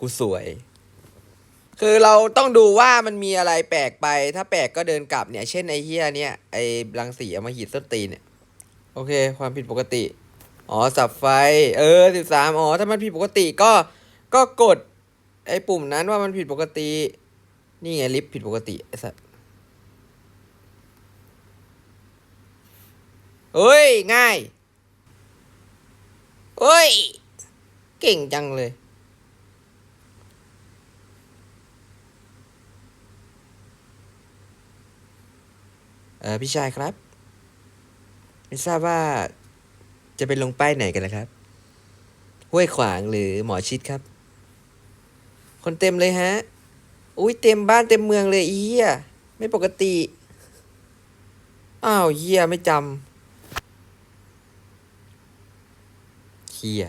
กูสวย คือเราต้องดูว่ามันมีอะไรแปลกไป ถ้าแปลกก็เดินกลับเนี่ย เช่นไอ้เฮียเนี่ย ไอ้รังสีเอามาหีดส้นตีนเนี่ย โอเค ความผิดปกติ อ๋อ สับไฟ เออสิบสามอ๋อ ถ้ามันผิดปกติก็ ก็กด ไอ้ปุ่มนั้นว่ามันผิดปกติ นี่ไงลิฟต์ผิดปกติไอ้สัสเฮ้ย ง่ายเฮ้ย เก่งจังเลย เออ พี่ชายครับ ไม่ทราบว่าจะไปลงป้ายไหนกันนะครับ ห้วยขวางหรือหมอชิดครับ คนเต็มเลยฮะ อุ้ยเต็มบ้านเต็มเมืองเลยอีเหี้ยไม่ปกติ อ้าวเหี้ยไม่จำเหี้ยเฮ้ยเฮ้ยเฮ้ย